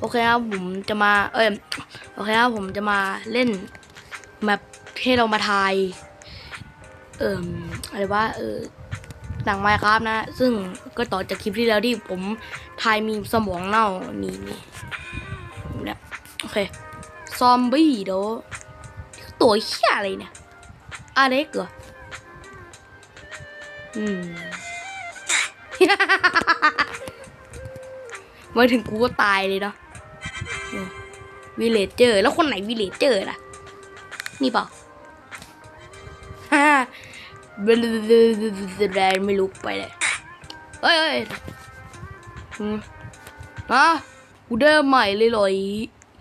โอเคครับผมจะมา เอ้ยโอเคครับผมจะมาเล่นแมปให้เรามาทาย เอ่มอะไรว่าเออหนังไมครับนะ ซึ่งก็ต่อจากคลิปที่แล้วที่ผมทายมีสมองเน่านี่นี่เนี่ยโอเค ซอมบี้เดี๋ยวตัวเหี้ยอะไรเนี่ยอาเล็กเหรออืมมาถึงกูก็ตายเลยเนาะ วิเลจเจอร์ แล้วคนไหนวิเลจเจอร์ล่ะ นี่เปล่าฮ่าไม่ลุกไปเลยเฮ้ยเฮ้ยอืมอะกูเดิมใหม่เลยเหรอ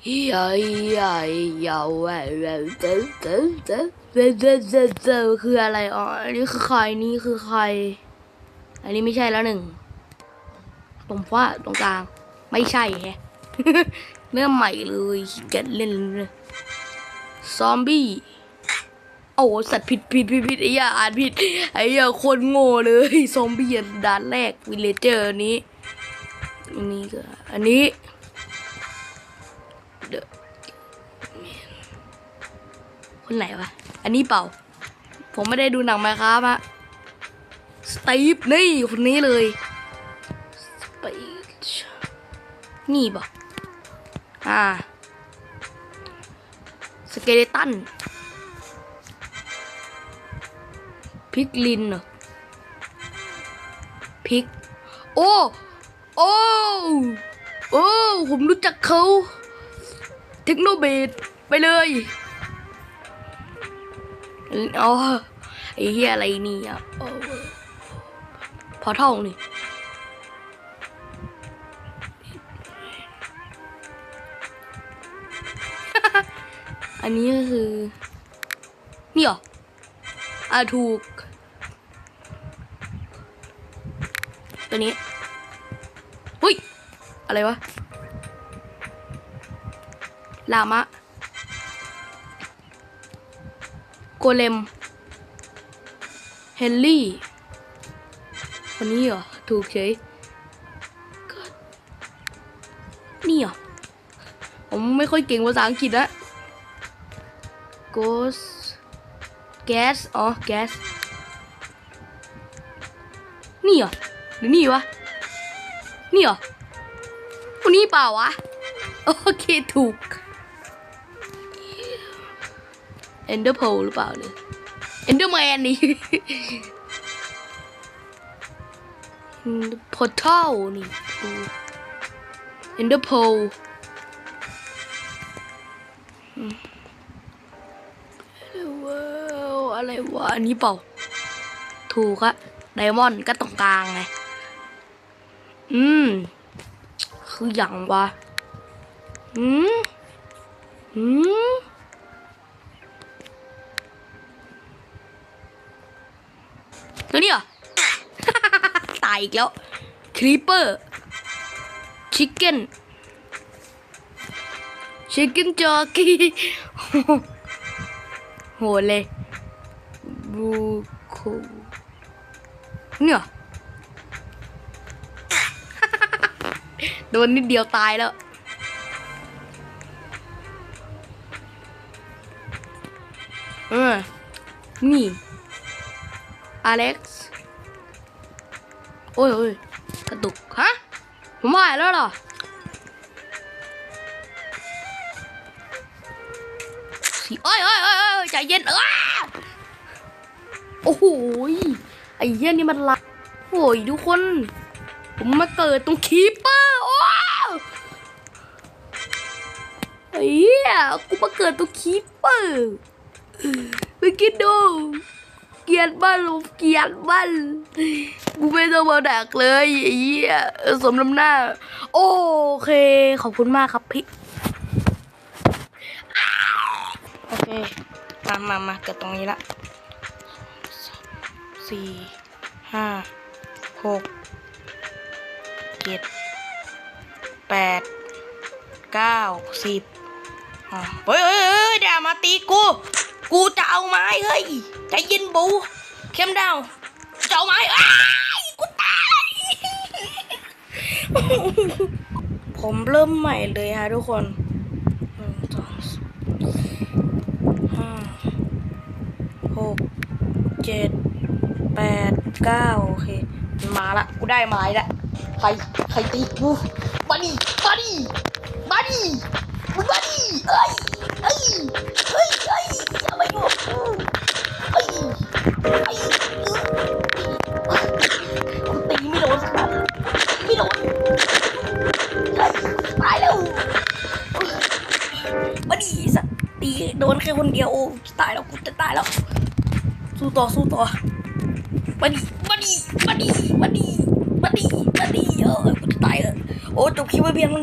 เฮ้ยเฮ้ยเฮ้ยยาวเว้ยเว้ยเจ้าเจ้าเจ้าเจ้าเจ้าเจ้าเจ้าคืออะไรอ๋ออันนี้คือใครนี่คือใคร อันนี้ไม่ใช่แล้วหนึ่งตรงฟ้าตรงกลาง ไม่ใช่แฮะ เริ่มใหม่เลยเกียจเล่นเลยซอมบี้ โอ้สัตว์ผิดผิดผิดผิดไอ้เหี้ยอ่านผิดไอ้ยโคนโง่เลยซอมบี้อันด่านแรกวิลเลเจอร์นี้อันนี้ก็อันนี้เดอะคนไหนวะ อันนี้เปล่า ผมไม่ได้ดูหนังมาครับอะสตีฟนี่คนนี้เลยสไปชนี่เปล่า อ่า สเกเลตันพิกลินเหรอพิก โอ้ โอ้ โอ้ ผมรู้จักเขา เทคโนเบดไปเลยอ๋อไอ้เหี้ยอะไรนี่อะพอเท่านี่ อันนี้ก็คือ นี่เหรอ อะถูก ตัวนี้หุ้ย อะไรวะ ลามะ โกเลม เฮนรี่คนนี้เหรอ ถูกเฉยนี่เหรอ ผมไม่ค่อยเก่งภาษาอังกฤษนะ Ghost Gas อ๋อ Gas นี่เหรอหรือนี่วะ นี่เหรอคนนี้เปล่าวะ โอเค ถูก Ender p e a r หรือเปล่าเนี่ย Enderman นี่ Portal นี่ Ender Pearl ว้ อะไรวะอันนี้เปล่า ถูกอะไดมอนด์ก็ตรงกลางไง อืม คืออย่างวะ อืม อืม ตัวนี้เหรอ ตายอีกแล้ว ครีปเปอร์ ชิคเก้น ชิคเก้นจอกี้โหเลย บูโคเนี่ยโดนนิดเดียวตายแล้ว เออ นี่ อเล็กซ์ โอ้ยโอ้ยกระตุก ฮะ ผมว่าแล้วเหรอสิโอ้ยโอ้ยโอ้ยโอ้ยใจเย็นเออ โอ้โหไอ้เหี้ยนี่มันละโอ้ยทุกคน ผมมาเกิดตรงคีปเปอร์โอ้ไอ้เหี้ยกูมาเกิดตรงคีปเปอร์ไปคิดดูเกียดบ้านลูกเกียดบ้านกูไม่ต้องมาดักเลยไอ้เหี้ยสมน้ำหน้า โอเค ขอบคุณมากครับพี่ โอเค มามามาเกิดตรงนี้ละ สี่ห้าหกเจ็ดแปดเก้าสิบเฮ้ยเฮ้ยเดี๋ยวมาตีกู กูจะเอาไม้เฮ้ยใจเย็นบู เข้มดาวจะเอาไม้กูตาย ผมเริ่มใหม่เลยฮะทุกคนหนึ่งสองสามห้าหกเจ็ด เก้าโอเค มาละ กูได้ไม้ละ ใคร ใครตีกูมาดิมาดิมาดิมึงมาดิเอ้ยเอ้ยเอ้ยเอ้ยอย่ามาอยู่เอ้ยเอ้ยกูตีไม่โดนสักนัดไม่โดนเฮ้ยตายแล้วมาดิสัตตีโดนแค่คนเดียวโอ้ตายแล้วกูจะตายแล้ว สู้ต่อสู้ต่อ มาดิมาดิมาดิมาดิมาดิมาดิเออกูจะตายแล้วโอ้จบคลิปไว้เพียงเท่านี้